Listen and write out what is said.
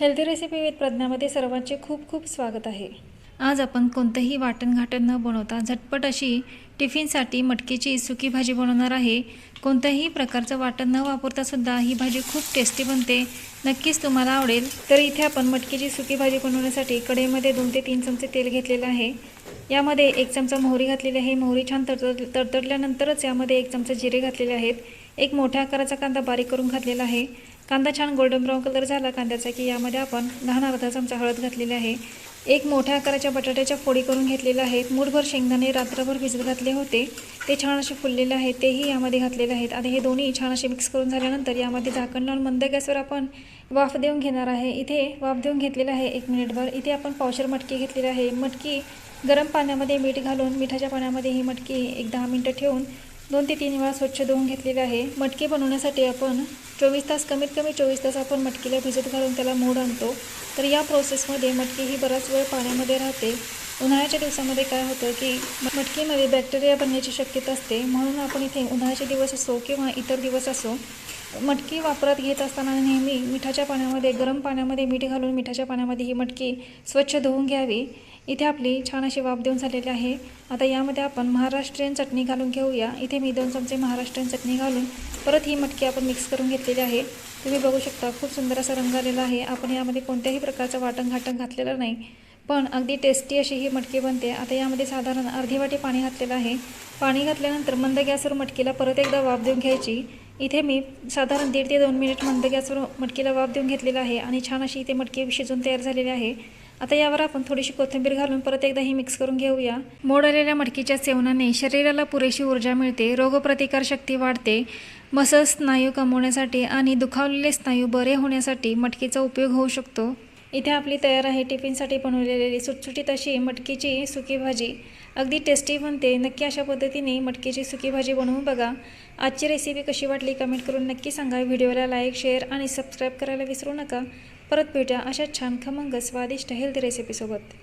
Healthy recipe with प्रज्ञामध्ये सर्वांचे खूप खूप स्वागत आहे. आज आपण कोणतंही वाटण घाटण न बनवता झटपट अशी टिफिनसाठी मटकीची सुकी भाजी बनवणार आहे. कोणत्याही प्रकारचं वाटण न वापरता सुद्धा ही भाजी खूप टेस्टी बनते. नक्कीच तुम्हाला आवडेल. तर इथे आपण मटकीची सुकी भाजी बनवण्यासाठी कढईमध्ये दोन ते तीन चमचे तेल घेतलेलं आहे. यामध्ये एक चमचा मोहरी घातलेली आहे. मोहरी छान तडतड तडतडल्यानंतरच यामध्ये एक चमचा जिरे घातलेले आहेत. एक मोठ्या आकाराचा कांदा बारीक करून घातलेला आहे. कांदा छान गोल्डन ब्राऊन कलर झाला. कांद्याचा की यामध्ये आपण लहान अर्धा चमचा हळद घातलेली आहे. एक मोठ्या आकाराच्या बटाट्याच्या फोडी करून घेतलेल्या आहेत. मूठभर शेंगदाणे रात्रभर भिजत घातले होते. ते छान असे फुललेले आहेत. तेही यामध्ये घातलेले आहेत. आणि हे दोन्ही छान असे मिक्स करून झाल्यानंतर यामध्ये झाकण लावून मंद गॅसवर आपण वाफ देऊन घेणार आहे. इथे वाफ देऊन घेतलेलं आहे एक मिनिटभर इथे आपण पावशर मटकी घेतलेली आहे. मटकी गरम पाण्यामध्ये मीठ घालून मिठाच्या पाण्यामध्ये ही मटकी एक दहा मिनटं ठेवून दोन ते तीन वेळा स्वच्छ धुवून घेतलेले आहे. मटकी बनवण्यासाठी आपण चोवीस तास कमीत कमी चोवीस तास आपण मटकीला भिजत घालून त्याला मोड आणतो. तर या प्रोसेसमध्ये मटकी ही बराच वेळ पाण्यामध्ये राहते. उन्हाळ्याच्या दिवसामध्ये काय होतं की मटकीमध्ये बॅक्टेरिया बनण्याची शक्यता असते. म्हणून आपण इथे उन्हाळ्याचे दिवस असो किंवा इतर दिवस असो मटकी वापरात घेत असताना नेहमी मिठाच्या पाण्यामध्ये गरम पाण्यामध्ये मीठ घालून मिठाच्या पाण्यामध्ये ही मटकी स्वच्छ धुवून घ्यावी. इथे आपली छान अशी वाफ देऊन झालेली आहे. आता यामध्ये आपण महाराष्ट्रीयन चटणी घालून घेऊया. इथे मी दोन चमचे महाराष्ट्रीयन चटणी घालून परत ही मटकी आपण मिक्स करून घेतलेली आहे. तुम्ही बघू शकता खूप सुंदर असा रंग आलेला आहे. आपण यामध्ये कोणत्याही प्रकारचं वाटण घाटण घातलेलं नाही. पण अगदी टेस्टी अशी ही मटकी बनते. आता यामध्ये साधारण अर्धी वाटी पाणी घातलेलं आहे. पाणी घातल्यानंतर मंद गॅसवर मटकीला परत एकदा वाफ देऊन घ्यायची. इथे मी साधारण दीड ते दोन मिनिट मंद गॅसवर मटकीला वाफ देऊन घेतलेला आहे आणि छान अशी इथे मटकी शिजून तयार झालेली आहे. आता यावर आपण थोडीशी कोथिंबीर घालून परत एकदा ही मिक्स करून घेऊया. मोड आलेल्या मटकीच्या सेवनाने शरीराला पुरेशी ऊर्जा मिळते रोगप्रतिकार शक्ती वाढते मसल स्नायू कमवण्यासाठी आणि दुखावलेले स्नायू बरे होण्यासाठी मटकीचा उपयोग होऊ शकतो. इथे आपली तयार आहे टिफिनसाठी बनवलेली सुटसुटीत अशी मटकीची सुकी भाजी. अगदी टेस्टी बनते. नक्की अशा पद्धतीने मटकीची सुकी भाजी बनवून बघा. आजची रेसिपी कशी वाटली कमेंट करून नक्की सांगा. व्हिडिओला लाईक शेअर आणि सबस्क्राईब करायला विसरू नका. परत भेटा अशा छान खमंग स्वादिष्ट हेल्दी रेसिपीसोबत